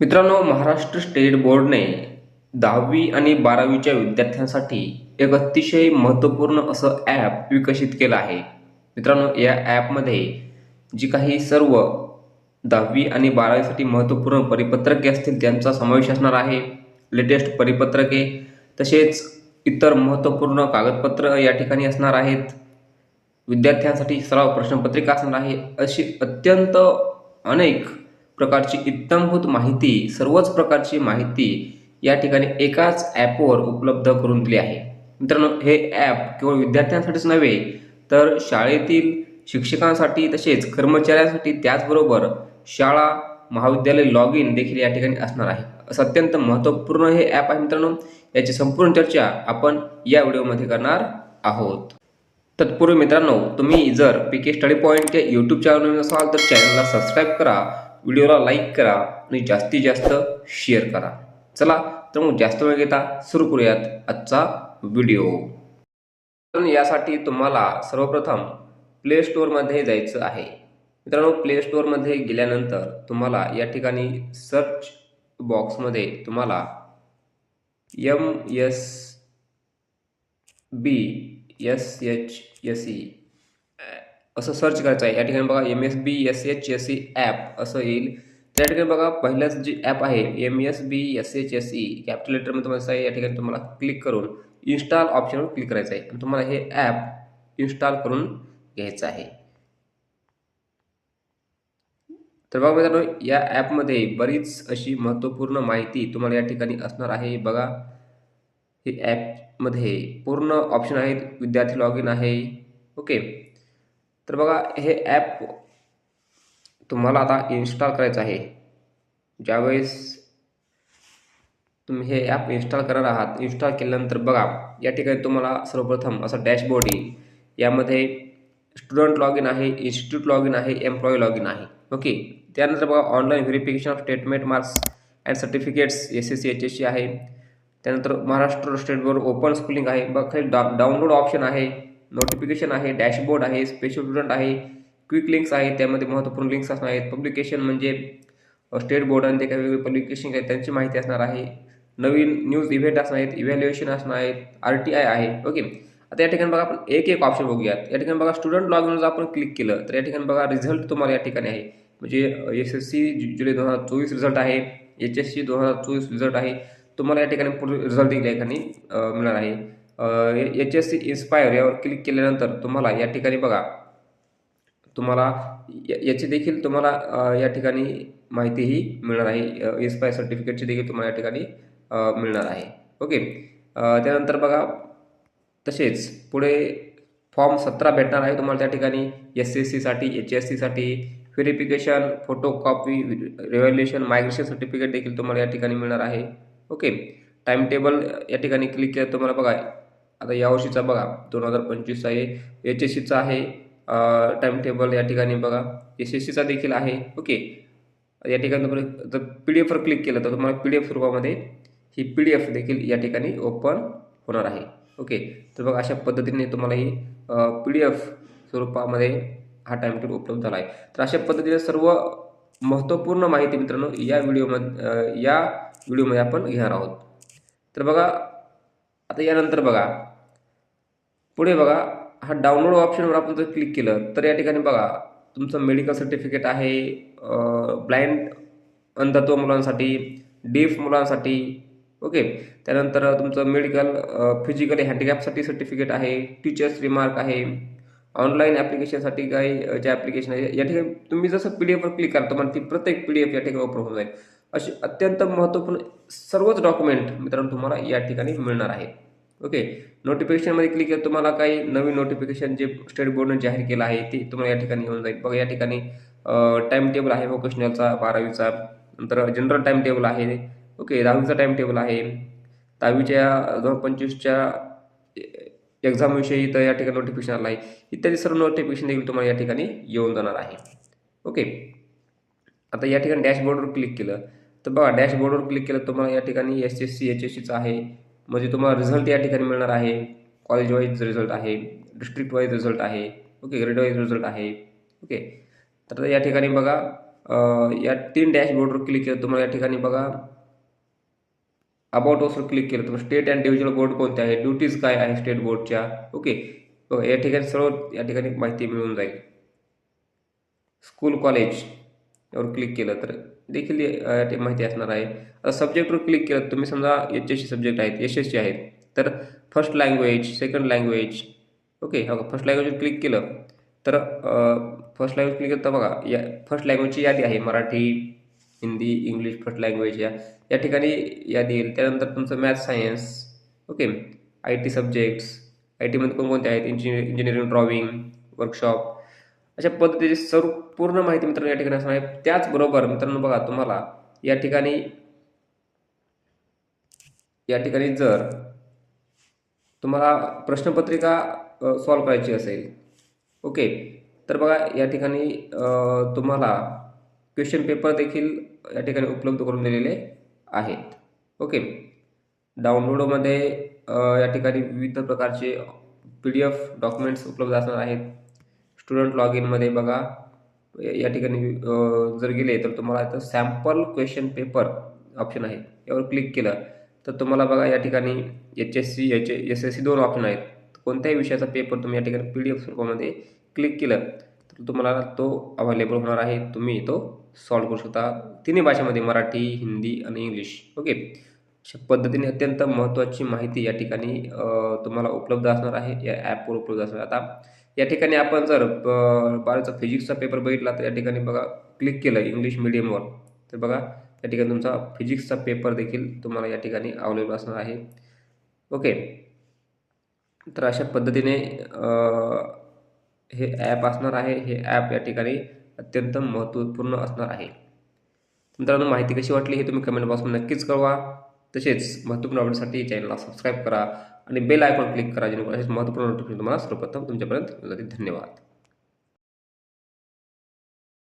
मित्रांनो महाराष्ट्र स्टेट बोर्डने दहावी आणि बारावीच्या विद्यार्थ्यांसाठी एक अतिशय महत्त्वपूर्ण असं ॲप विकसित केलं आहे. मित्रांनो या ॲपमध्ये जी काही सर्व दहावी आणि बारावीसाठी महत्त्वपूर्ण परिपत्रके असतील त्यांचा समावेश असणार आहे. लेटेस्ट परिपत्रके तसेच इतर महत्त्वपूर्ण कागदपत्र या ठिकाणी असणार आहेत. विद्यार्थ्यांसाठी सराव प्रश्नपत्रिका असणार आहे. अशी अत्यंत अनेक प्रकारची इत्तमभूत माहिती सर्वच प्रकारची माहिती या ठिकाणी एकाच ॲपवर उपलब्ध करून दिली आहे. मित्रांनो हे ॲप केवळ विद्यार्थ्यांसाठीच नव्हे तर शाळेतील शिक्षकांसाठी तसेच कर्मचाऱ्यांसाठी त्याचबरोबर शाळा महाविद्यालय लॉग इन देखील या ठिकाणी असणार आहे. असं अत्यंत महत्त्वपूर्ण हे ॲप आहे मित्रांनो. याची संपूर्ण चर्चा आपण या व्हिडिओमध्ये करणार आहोत. तत्पूर्वी मित्रांनो तुम्ही जर पी के स्टडी पॉईंट या यूट्यूब चॅनल असाल तर चॅनलला सबस्क्राईब करा. व्हिडिओला लाईक करा आणि जास्तीत जास्त शेअर करा. चला तर मग जास्त वेळ घेता सुरू करूयात आजचा व्हिडिओ. पण यासाठी तुम्हाला सर्वप्रथम प्ले स्टोअरमध्ये जायचं आहे. मित्रांनो प्ले स्टोअरमध्ये गेल्यानंतर तुम्हाला या ठिकाणी सर्च बॉक्समध्ये तुम्हाला M S B S H S E असं सर्च करायचं आहे. या ठिकाणी बघा M S B S H S E app असं येईल. त्या ठिकाणी बघा पहिलंच जे ॲप आहे M S B S H S E capital लेटरमध्ये तुम्हाला आहे. या ठिकाणी तुम्हाला क्लिक करून इन्स्टॉल ऑप्शनवर क्लिक करायचं आहे. आणि तुम्हाला हे ॲप इन्स्टॉल करून घ्यायचं आहे. तर बघा मित्रांनो या ॲपमध्ये बरीच अशी महत्त्वपूर्ण माहिती तुम्हाला या ठिकाणी असणार आहे. बघा हे ॲपमध्ये पूर्ण ऑप्शन आहेत. विद्यार्थी लॉग इन आहे. ओके. तर बघा हे ॲप तुम्हाला आता इन्स्टॉल करायचं आहे. ज्यावेळेस तुम्ही हे ॲप इन्स्टॉल करणार आहात इन्स्टॉल केल्यानंतर बघा या ठिकाणी तुम्हाला सर्वप्रथम असं डॅशबोर्ड येईल. यामध्ये स्टुडंट लॉग इन आहे इन्स्टिट्यूट लॉग इन आहे एम्प्लॉई लॉग इन आहे. ओके त्यानंतर बघा online verification of statement marks and certificates S S C H S C आहे. त्यानंतर Maharashtra state board open schooling आहे. बघा खाली डा डाउनलोड ऑप्शन आहे. नोटिफिकेशन आहे डॅशबोर्ड आहे स्पेशल स्टुडंट आहे क्विक लिंक्स आहेत त्यामध्ये महत्त्वपूर्ण लिंक्स असणार आहेत. पब्लिकेशन म्हणजे स्टेट बोर्ड आणि ते काही वेगवेगळे पब्लिकेशन आहेत त्यांची माहिती असणार आहे. नवीन न्यूज इव्हेंट असणार आहेत इव्हॅल्युएशन असणार आहेत आर टी आय आहे ओके आता या ठिकाणी बघा आपण एक एक ऑप्शन बघूयात. या ठिकाणी बघा स्टुडंट लॉग इनवर आपण क्लिक केलं तर या ठिकाणी बघा रिझल्ट तुम्हाला या ठिकाणी आहे. म्हणजे एस एस सी जुलै दोन हजार चोवीस रिझल्ट आहे एच एस सी दोन हजार चोवीस रिझल्ट आहे. तुम्हाला या ठिकाणी पुढे रिझल्ट या ठिकाणी मिळणार आहे. एच एस सी इन्स्पायर यावर क्लिक केल्यानंतर तुम्हाला या ठिकाणी बघा. तुम्हाला याची देखील तुम्हाला या ठिकाणी माहितीही मिळणार आहे. इन्स्पायर सर्टिफिकेटची देखील तुम्हाला या ठिकाणी मिळणार आहे. ओके. त्यानंतर बघा. तसेच पुढे फॉर्म सतरा भेटणार आहे तुम्हाला त्या ठिकाणी. एस एस सीसाठी एच एस सीसाठी verification photo copy migration certificate देखील तुम्हाला या ठिकाणी मिळणार आहे. ओके. टाइम टेबल या ठिकाणी क्लिक केलं तुम्हाला बघा. आता यावर्षीचा बघा दोन हजार पंचवीसचा आहे. एच एस सीचा आहे टाइम टेबल या ठिकाणी बघा. एस एस सीचा देखील आहे ओके. या ठिकाणी तुम्हाला जर पी डी एफवर क्लिक केलं तर तुम्हाला पी डी एफ स्वरूपामध्ये ही पी डी एफ देखील या ठिकाणी ओपन होणार आहे ओके. तर बघा अशा पद्धतीने तुम्हाला ही पी डी एफ स्वरूपामध्ये हा टाइम टेबल उपलब्ध झाला आहे. तर अशा पद्धतीने सर्व महत्त्वपूर्ण माहिती मित्रांनो या व्हिडिओमध्ये या व्हिडिओमध्ये आपण घेणार आहोत. तर बघा आता यानंतर बघा पुढे बघा हा डाउनलोड ऑप्शनवर आपण जर क्लिक केलं तर या ठिकाणी बघा तुमचं मेडिकल सर्टिफिकेट आहे ब्लाइंड अंधत्व मुलांसाठी डीफ मुलांसाठी ओके त्यानंतर तुमचं मेडिकल फिजिकली हँडिकॅपसाठी सर्टिफिकेट आहे टीचर्स रिमार्क आहे ऑनलाईन ॲप्लिकेशनसाठी काही जे ॲप्लिकेशन आहे या ठिकाणी तुम्ही जसं पी डी एफवर क्लिक करा तुम्हाला ती प्रत्येक पी डी एफ या ठिकाणी वापर होऊन जाईल. अशी अत्यंत महत्त्वपूर्ण सर्वच डॉक्युमेंट मित्रांनो तुम्हाला या ठिकाणी मिळणार आहे. ओके. नोटिफिकेशनमध्ये क्लिक केलं तुम्हाला काही नवीन नोटिफिकेशन जे स्टेट बोर्डने जाहीर केलं आहे ते तुम्हाला या ठिकाणी येऊन जाईल. बघा या ठिकाणी टाईम टेबल आहे वोकेशनलचा बारावीचा. नंतर जनरल टाईम टेबल आहे. ओके दहावीचा टाईम टेबल आहे. दहावीच्या दोन पंचवीसच्या एक्झामविषयी तर या ठिकाणी नोटिफिकेशन आलं आहे. इत्यादी सर्व नोटिफिकेशन देखील तुम्हाला या ठिकाणी येऊन जाणार आहे. ओके. आता या ठिकाणी डॅशबोर्डवर क्लिक केलं. तर बघा डॅशबोर्डवर क्लिक केलं तुम्हाला या ठिकाणी S S C H S सीचा आहे. म्हणजे तुम्हाला रिझल्ट या ठिकाणी मिळणार आहे. कॉलेज वाईज रिझल्ट आहे डिस्ट्रिक्ट वाईज रिझल्ट आहे ओके ग्रेड वाईज रिझल्ट आहे ओके तर या ठिकाणी बघा या तीन डॅशबोर्डवर क्लिक केलं तुम्हाला या ठिकाणी बघा. अबाउट असवर क्लिक केलं तुम्हाला स्टेट अँड डिव्हिजनल बोर्ड कोणते आहे ड्युटीज काय आहे स्टेट बोर्डच्या ओके बघा या ठिकाणी सर्व या ठिकाणी माहिती मिळून जाईल. स्कूल कॉलेज यावर क्लिक केलं तर देखील ते माहिती असणार आहे. आता सब्जेक्टवर क्लिक केलं तुम्ही समजा एच एस सी सब्जेक्ट आहेत एस एस सी आहेत. तर first language second language okay हो फर्स्ट लँग्वेजवर क्लिक केलं तर फर्स्ट लँग्वेज क्लिक केलं तर बघा या फर्स्ट लँग्वेजची यादी आहे Marathi Hindi English first language या या ठिकाणी यादी येईल. त्यानंतर तुमचं math science okay I T subjects I टीमध्ये कोणकोणते आहेत? इंजिनिअर इंजिनिअरिंग ड्रॉइंग वर्कशॉप अशा पद्धतीची सर्व पूर्ण माहिती मित्रांनो या ठिकाणी असणार आहे. त्याचबरोबर मित्रांनो बघा तुम्हाला या ठिकाणी या ठिकाणी जर तुम्हाला प्रश्नपत्रिका सॉल्व करायची असेल ओके? तर बघा या ठिकाणी तुम्हाला क्वेश्चन पेपर देखील या ठिकाणी उपलब्ध करून दिलेले आहेत ओके? डाउनलोडमध्ये या ठिकाणी विविध प्रकारचे पी डी एफ डॉक्युमेंट्स उपलब्ध असणार आहेत. स्टुडंट लॉग इनमध्ये बघा. या ठिकाणी जर गेले तर तुम्हाला इथं सॅम्पल क्वेश्चन पेपर ऑप्शन आहे. यावर क्लिक केलं तर तुम्हाला बघा या ठिकाणी H S C H S S C दोन ऑप्शन आहेत. कोणत्याही विषयाचा पेपर तुम्ही या ठिकाणी पी डी एफ स्वरूपामध्ये क्लिक केलं तर तुम्हाला तो अवेलेबल होणार आहे. तुम्ही तो सॉल्व करू शकता. तिन्ही भाषेमध्ये मराठी हिंदी आणि इंग्लिश ओके अशा पद्धतीने अत्यंत महत्त्वाची माहिती या ठिकाणी तुम्हाला उपलब्ध असणार आहे. या ॲपवर उपलब्ध असणार आता या ठिकाणी आपण जर ब- बारावीचा फिजिक्सचा पेपर बघितला तर या ठिकाणी बघा क्लिक केलं इंग्लिश मिडियमवर तर बघा या ठिकाणी तुमचा फिजिक्सचा पेपर देखील तुम्हाला या ठिकाणी अवेलेबल असणार आहे. ओके तर अशा पद्धतीने हे ॲप असणार आहे. हे ॲप या ठिकाणी अत्यंत महत्त्वपूर्ण असणार आहे. मित्रांनो माहिती कशी वाटली हे तुम्ही कमेंट बॉक्समध्ये नक्कीच कळवा. तसेच महत्त्वपूर्ण अपडेटसाठी चॅनलला सबस्क्राईब करा. आणि बेल आयकॉन क्लिक करा जेणेकरून असेच महत्त्वपूर्ण नोटिफिकेशन तुम्हाला सर्वप्रथम तुमच्यापर्यंत येऊन धन्यवाद.